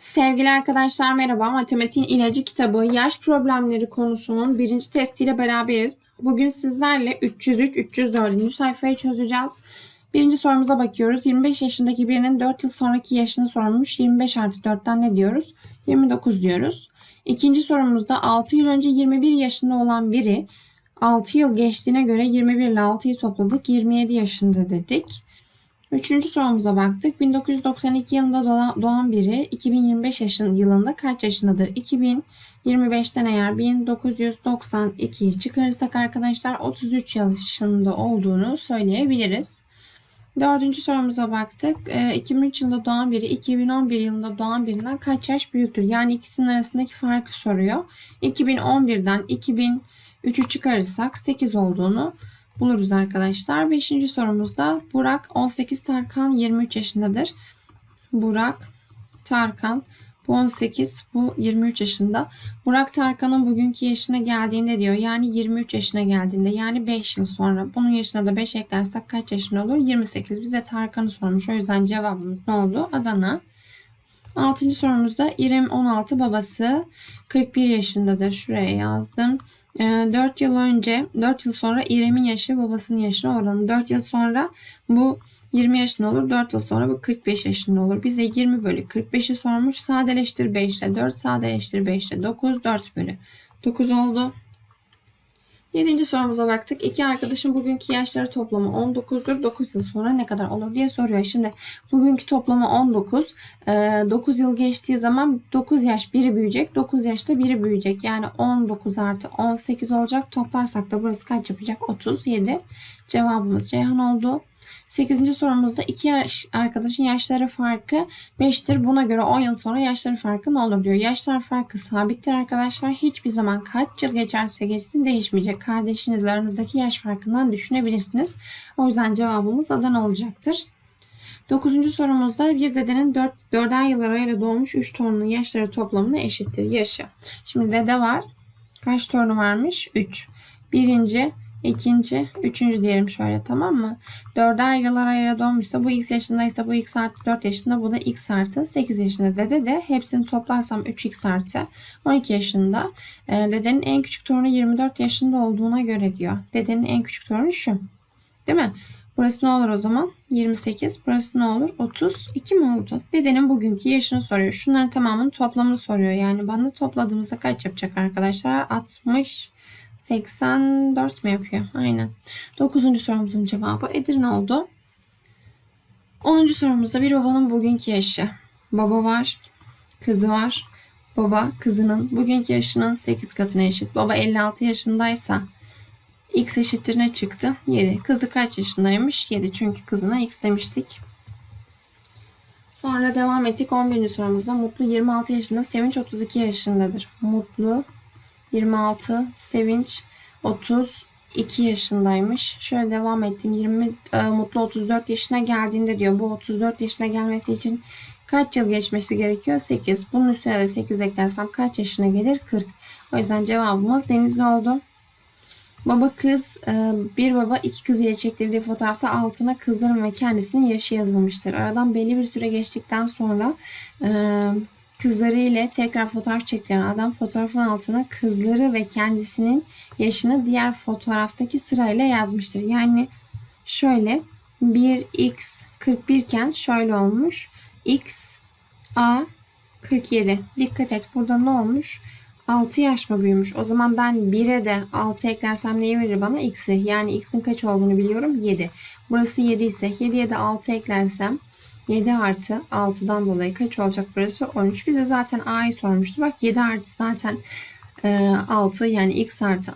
Sevgili arkadaşlar merhaba. Matematiğin ilacı kitabı yaş problemleri konusunun birinci testiyle beraberiz. Bugün sizlerle 303-304. sayfayı çözeceğiz. Birinci sorumuza bakıyoruz. 25 yaşındaki birinin 4 yıl sonraki yaşını sormuş. 25 artı 4'ten ne diyoruz? 29 diyoruz. İkinci sorumuzda 6 yıl önce 21 yaşında olan biri 6 yıl geçtiğine göre 21 ile 6'yı topladık. 27 yaşında dedik. Üçüncü sorumuza baktık. 1992 yılında doğan- biri 2025 yaşın yılında kaç yaşındadır? 2025'ten eğer 1992'yi çıkarırsak arkadaşlar 33 yaşında olduğunu söyleyebiliriz. Dördüncü sorumuza baktık. Ee, 2003 yılında doğan biri 2011 yılında doğan birinden kaç yaş büyüktür? Yani ikisinin arasındaki farkı soruyor. 2011'den 2003'ü çıkarırsak 8 olduğunu buluruz arkadaşlar. Beşinci sorumuzda Burak 18 Tarkan 23 yaşındadır. Burak Tarkan bu 18 bu 23 yaşında. Burak Tarkan'ın bugünkü yaşına geldiğinde diyor. Yani 23 yaşına geldiğinde yani 5 yıl sonra. Bunun yaşına da 5 eklersek kaç yaşında olur? 28. Bize Tarkan'ı sormuş. O yüzden cevabımız ne oldu? Adana. Altıncı sorumuzda İrem 16 babası 41 yaşındadır. Şuraya yazdım. 4 yıl önce, 4 yıl sonra İrem'in yaşı babasının yaşına oranı. 4 yıl sonra bu 20 yaşında olur. 4 yıl sonra bu 45 yaşında olur. Bize 20 bölü 45'i sormuş. Sadeleştir 5 ile 4, sadeleştir 5 ile 9, 4 bölü 9 oldu. Yedinci sorumuza baktık. İki arkadaşın bugünkü yaşları toplamı 19'dur. 9 yıl sonra ne kadar olur diye soruyor. Şimdi bugünkü toplamı 19. 9 yıl geçtiği zaman 9 yaş biri büyüyecek. 9 yaşta biri büyüyecek. Yani 19 artı 18 olacak. Toplarsak da burası kaç yapacak? 37. Cevabımız Ceyhan oldu. 8. sorumuzda iki yaş, arkadaşın yaşları farkı 5'tir. Buna göre 10 yıl sonra yaşları farkı ne olur diyor. Yaşlar farkı sabittir arkadaşlar. Hiçbir zaman kaç yıl geçerse geçsin değişmeyecek. Kardeşinizle aranızdaki yaş farkından düşünebilirsiniz. O yüzden cevabımız Adana olacaktır. 9. sorumuzda bir dedenin 4, 4'er yıl arayla doğmuş 3 torunun yaşları toplamına eşittir. Yaşı. Şimdi dede var. Kaç torunu varmış? 3. Birinci, ikinci, üçüncü diyelim şöyle tamam mı? Dörder yıl arayla doğmuşsa bu x yaşındaysa bu x artı 4 yaşında bu da x artı 8 yaşında. Dede de hepsini toplarsam 3x artı 12 yaşında. Ee, dedenin en küçük torunu 24 yaşında olduğuna göre diyor. Dedenin en küçük torunu şu. Değil mi? Burası ne olur o zaman? 28. Burası ne olur? 32 mi oldu? Dedenin bugünkü yaşını soruyor. Şunların tamamının toplamını soruyor. Yani bana topladığımızda kaç yapacak arkadaşlar? 60 84 mi yapıyor? Aynen. 9. sorumuzun cevabı Edirne oldu. 10. sorumuzda bir babanın bugünkü yaşı. Baba var, kızı var. Baba kızının bugünkü yaşının 8 katına eşit. Baba 56 yaşındaysa x eşittir ne çıktı? 7. Kızı kaç yaşındaymış? 7. Çünkü kızına x demiştik. Sonra devam ettik 11. sorumuzda. Mutlu 26 yaşında, Sevinç 32 yaşındadır. Mutlu 26, Sevinç 32 yaşındaymış. Şöyle devam ettim. 20 e, Mutlu 34 yaşına geldiğinde diyor. Bu 34 yaşına gelmesi için kaç yıl geçmesi gerekiyor? 8. Bunun üstüne de 8 eklersem kaç yaşına gelir? 40. O yüzden cevabımız Denizli oldu. Baba kız, e, bir baba iki kız ile çektirdiği fotoğrafta altına kızların ve kendisinin yaşı yazılmıştır. Aradan belli bir süre geçtikten sonra e, kızları ile tekrar fotoğraf çektiren adam fotoğrafın altına kızları ve kendisinin yaşını diğer fotoğraftaki sırayla yazmıştır. Yani şöyle 1x 41 iken şöyle olmuş. x a 47. Dikkat et burada ne olmuş? 6 yaş mı büyümüş? O zaman ben 1'e de 6 eklersem neyi verir bana? X'i. Yani X'in kaç olduğunu biliyorum. 7. Burası 7 ise 7'ye de 6 eklersem 7 artı 6'dan dolayı kaç olacak burası? 13. Bize zaten A'yı sormuştu. Bak 7 artı zaten e, 6 yani X artı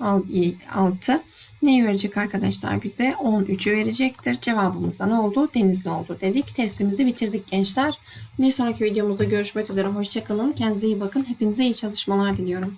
6 neyi verecek arkadaşlar bize? 13'ü verecektir. Cevabımız da ne oldu? Denizli oldu dedik. Testimizi bitirdik gençler. Bir sonraki videomuzda görüşmek üzere. Hoşçakalın. Kendinize iyi bakın. Hepinize iyi çalışmalar diliyorum.